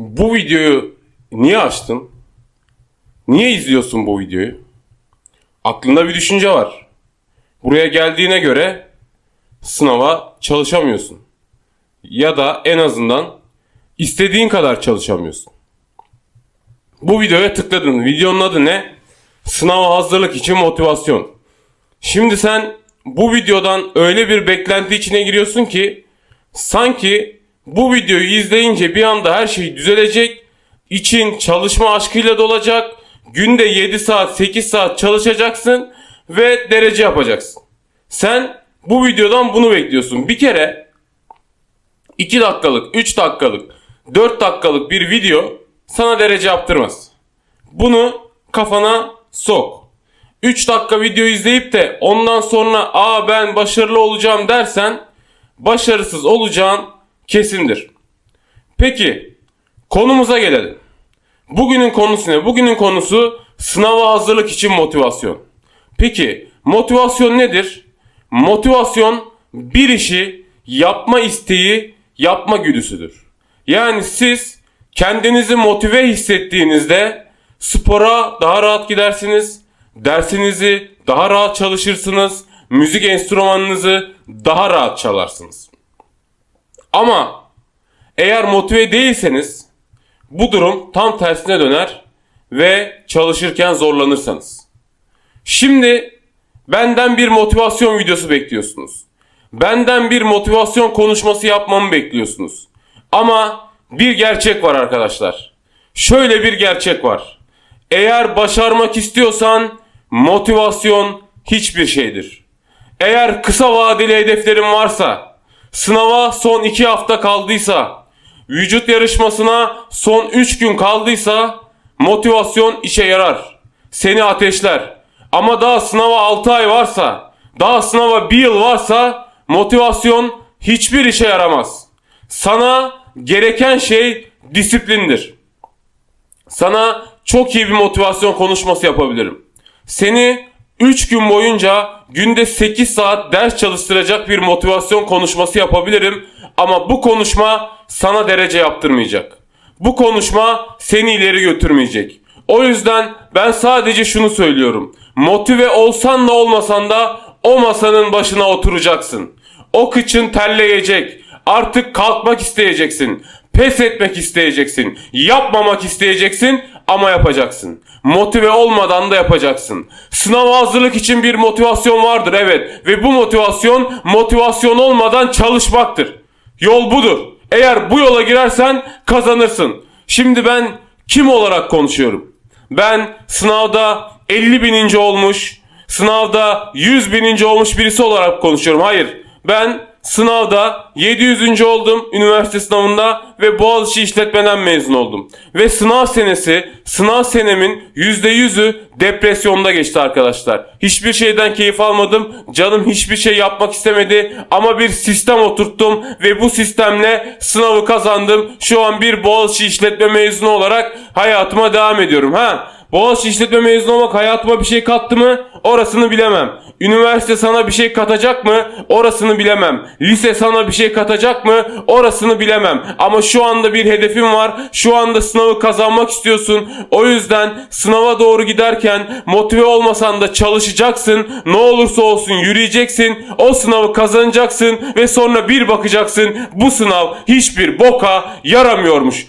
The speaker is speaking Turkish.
Bu videoyu niye açtın? Niye izliyorsun bu videoyu? Aklında bir düşünce var. Buraya geldiğine göre sınava çalışamıyorsun. Ya da en azından istediğin kadar çalışamıyorsun. Bu videoya tıkladın. Videonun adı ne? Sınava hazırlık için motivasyon. Şimdi sen bu videodan öyle bir beklenti içine giriyorsun ki sanki bu videoyu izleyince bir anda her şey düzelecek, için çalışma aşkıyla dolacak, günde 7 saat 8 saat çalışacaksın ve derece yapacaksın. Sen bu videodan bunu bekliyorsun. Bir kere 2 dakikalık, 3 dakikalık, 4 dakikalık bir video sana derece yaptırmaz. Bunu kafana sok. 3 dakika video izleyip de ondan sonra aa ben başarılı olacağım dersen başarısız olacağın kesindir. Peki konumuza gelelim. Bugünün konusu ne? Bugünün konusu sınava hazırlık için motivasyon. Peki motivasyon nedir? Motivasyon bir işi yapma isteği, yapma güdüsüdür. Yani siz kendinizi motive hissettiğinizde spora daha rahat gidersiniz, dersinizi daha rahat çalışırsınız, müzik enstrümanınızı daha rahat çalarsınız. Ama eğer motive değilseniz bu durum tam tersine döner ve çalışırken zorlanırsanız. Şimdi benden bir motivasyon videosu bekliyorsunuz. Benden bir motivasyon konuşması yapmamı bekliyorsunuz. Ama bir gerçek var arkadaşlar. Şöyle bir gerçek var. Eğer başarmak istiyorsan motivasyon hiçbir şeydir. Eğer kısa vadeli hedeflerin varsa, sınava son 2 hafta kaldıysa, vücut yarışmasına son 3 gün kaldıysa motivasyon işe yarar. Seni ateşler. Ama daha sınava 6 ay varsa, daha sınava 1 yıl varsa motivasyon hiçbir işe yaramaz. Sana gereken şey disiplindir. Sana çok iyi bir motivasyon konuşması yapabilirim. Seni 3 gün boyunca günde 8 saat ders çalıştıracak bir motivasyon konuşması yapabilirim ama bu konuşma sana derece yaptırmayacak. Bu konuşma seni ileri götürmeyecek. O yüzden ben sadece şunu söylüyorum. Motive olsan da olmasan da o masanın başına oturacaksın. O kıçın terleyecek. Artık kalkmak isteyeceksin. Pes etmek isteyeceksin. Yapmamak isteyeceksin ama yapacaksın. Motive olmadan da yapacaksın. Sınava hazırlık için bir motivasyon vardır evet ve bu motivasyon motivasyon olmadan çalışmaktır. Yol budur. Eğer bu yola girersen kazanırsın. Şimdi ben kim olarak konuşuyorum? Ben sınavda 50 bininci olmuş, sınavda 100 bininci olmuş birisi olarak konuşuyorum. Hayır ben sınavda 700. oldum üniversite sınavında ve Boğaziçi işletmeden mezun oldum. Ve sınav senesi, sınav senemin %100'ü depresyonda geçti arkadaşlar. Hiçbir şeyden keyif almadım. Canım hiçbir şey yapmak istemedi ama bir sistem oturttum ve bu sistemle sınavı kazandım. Şu an bir Boğaziçi işletme mezunu olarak hayatıma devam ediyorum. Ha? Boğaziçi işletme mezunu olmak hayatıma bir şey kattı mı? Orasını bilemem. Üniversite sana bir şey katacak mı? Orasını bilemem. Lise sana bir şey katacak mı? Orasını bilemem. Ama şu anda bir hedefim var. Şu anda sınavı kazanmak istiyorsun. O yüzden sınava doğru giderken motive olmasan da çalışacaksın. Ne olursa olsun yürüyeceksin. O sınavı kazanacaksın ve sonra bir bakacaksın bu sınav hiçbir boka yaramıyormuş.